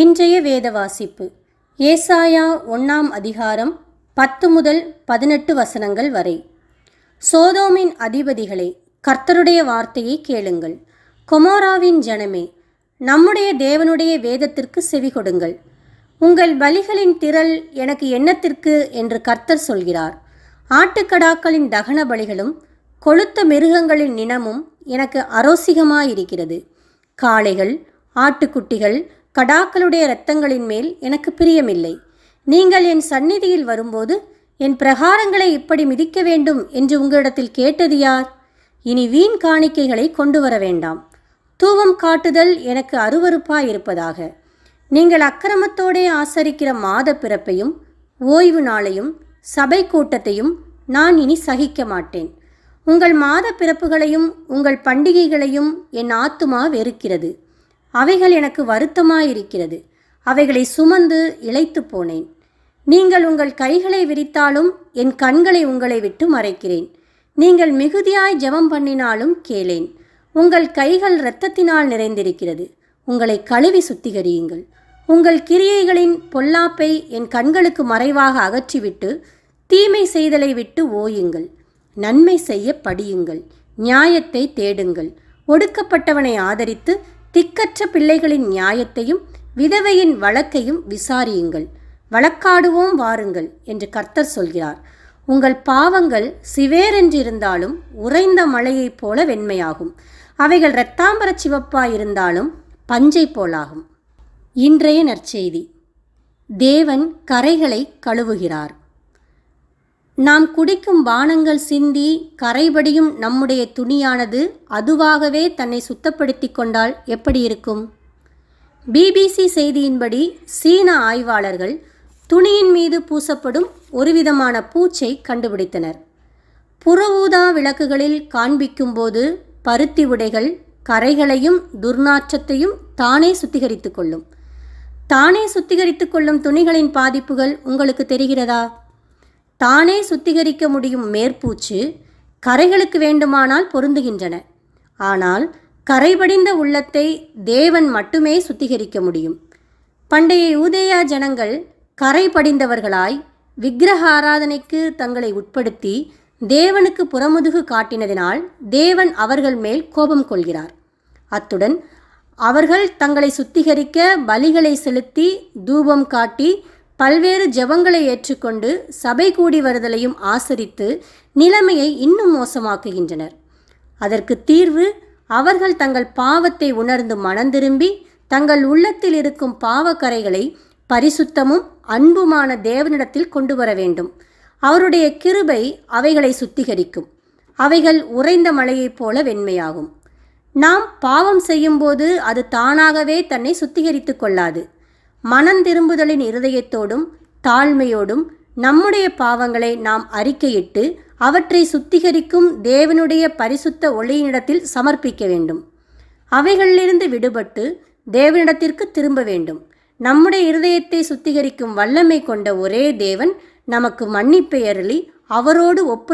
இன்றைய வேத வாசிப்பு ஏசாயா ஒன்றாம் அதிகாரம் பத்து முதல் பதினெட்டு வசனங்கள் வரை. சோதோமின் அதிபதிகளே கர்த்தருடைய வார்த்தையை கேளுங்கள். கொமோராவின் ஜனமே நம்முடைய தேவனுடைய வேதத்திற்கு செவி கொடுங்கள். உங்கள் பலிகளின் திரள் எனக்கு எண்ணத்திற்கு என்று கர்த்தர் சொல்கிறார். ஆட்டுக்கடாக்களின் தகன பலிகளும் கொழுத்த மிருகங்களின் நினமும் எனக்கு அரோசிகமாயிருக்கிறது. காளைகள் ஆட்டுக்குட்டிகள் கடாக்களுடைய இரத்தங்களின் மேல் எனக்கு பிரியமில்லை. நீங்கள் என் சந்நிதியில் வரும்போது என் பிரகாரங்களை இப்படி மிதிக்க வேண்டும் என்று உங்களிடத்தில் கேட்டது யார்? இனி வீண் காணிக்கைகளை கொண்டு வர வேண்டாம். தூவம் காட்டுதல் எனக்கு அருவருப்பாயிருப்பதாக. நீங்கள் அக்கிரமத்தோடே ஆசரிக்கிற மாத பிறப்பையும் ஓய்வு நாளையும் சபை கூட்டத்தையும் நான் இனி சகிக்க மாட்டேன். உங்கள் மாத பிறப்புகளையும் உங்கள் பண்டிகைகளையும் என் ஆத்துமா வெறுக்கிறது. அவைகள் எனக்கு வருத்தமாயிருக்கிறது. அவைகளை சுமந்து இழைத்து போனேன். நீங்கள் உங்கள் கைகளை விரித்தாலும் என் கண்களை உங்களை விட்டு மறைக்கிறேன். நீங்கள் மிகுதியாய் ஜெபம் பண்ணினாலும் கேளேன். உங்கள் கைகள் இரத்தத்தினால் நிறைந்திருக்கிறது. உங்களை கழுவி சுத்திகரியுங்கள். உங்கள் கிரியைகளின் பொல்லாப்பை என் கண்களுக்கு மறைவாக அகற்றிவிட்டு தீமை செய்தலை விட்டு ஓயுங்கள். நன்மை செய்ய படியுங்கள். நியாயத்தை தேடுங்கள். ஒடுக்கப்பட்டவனை ஆதரித்து திக்கற்ற பிள்ளைகளின் நியாயத்தையும் விதவையின் வழக்கையும் விசாரியுங்கள். வழக்காடுவோம் வாருங்கள் என்று கர்த்தர் சொல்கிறார். உங்கள் பாவங்கள் சிவேரென்றிருந்தாலும் உறைந்த மழையைப் போல வெண்மையாகும். அவைகள் இரத்தாம்பர சிவப்பாயிருந்தாலும் பஞ்சை போலாகும். இன்றைய நற்செய்தி. தேவன் கரைகளை கழுவுகிறார். நாம் குடிக்கும் பானங்கள் சிந்தி கரைபடியும் நம்முடைய துணியானது அதுவாகவே தன்னை சுத்தப்படுத்தி கொண்டால் எப்படி இருக்கும்? பிபிசி செய்தியின்படி சீன ஆய்வாளர்கள் துணியின் மீது பூசப்படும் ஒருவிதமான பூச்சை கண்டுபிடித்தனர். புற ஊதா விளக்குகளில் காண்பிக்கும்போது பருத்தி உடைகள் கரைகளையும் துர்நாற்றத்தையும் தானே சுத்திகரித்து கொள்ளும். தானே சுத்திகரித்து கொள்ளும் துணிகளின் பாதிப்புகள் உங்களுக்கு தெரிகிறதா? தானே சுத்திகரிக்க முடியும் மேற்பூச்சு கரைகளுக்கு வேண்டுமானால் பொருந்துகின்றன. ஆனால் கரைபடிந்த உள்ளத்தை தேவன் மட்டுமே சுத்திகரிக்க முடியும். பண்டைய யூதேயா ஜனங்கள் கரை படிந்தவர்களாய் விக்கிரக ஆராதனைக்கு தங்களை உட்படுத்தி தேவனுக்கு புறமுதுகு காட்டினதினால் தேவன் அவர்கள் மேல் கோபம் கொள்கிறார். அத்துடன் அவர்கள் தங்களை சுத்திகரிக்க பலிகளை செலுத்தி தூபம் காட்டி பல்வேறு ஜெபங்களை ஏற்றுக்கொண்டு சபை கூடி வருதலையும் ஆசரித்து நிலைமையை இன்னும் மோசமாக்குகின்றனர். அதற்கு தீர்வு அவர்கள் தங்கள் பாவத்தை உணர்ந்து மனந்திரும்பி தங்கள் உள்ளத்தில் இருக்கும் பாவக்கரைகளை பரிசுத்தமும் அன்புமான தேவனிடத்தில் கொண்டு வர வேண்டும். அவருடைய கிருபை அவைகளை சுத்திகரிக்கும். அவைகள் உறைந்த மலையைப் போல வெண்மையாகும். நாம் பாவம் செய்யும்போது அது தானாகவே தன்னை சுத்திகரித்து கொள்ளாது. மனந்திரும்புதலின் இருதயத்தோடும் தாழ்மையோடும் நம்முடைய பாவங்களை நாம் அறிக்கையிட்டு அவற்றை சுத்திகரிக்கும் தேவனுடைய பரிசுத்த ஒளியினிடத்தில் சமர்ப்பிக்க வேண்டும். அவைகளிலிருந்து விடுபட்டு தேவனிடத்திற்கு திரும்ப வேண்டும். நம்முடைய இருதயத்தை சுத்திகரிக்கும் வல்லமை கொண்ட ஒரே தேவன் நமக்கு மன்னிப்பை அருளி அவரோடு ஒப்புற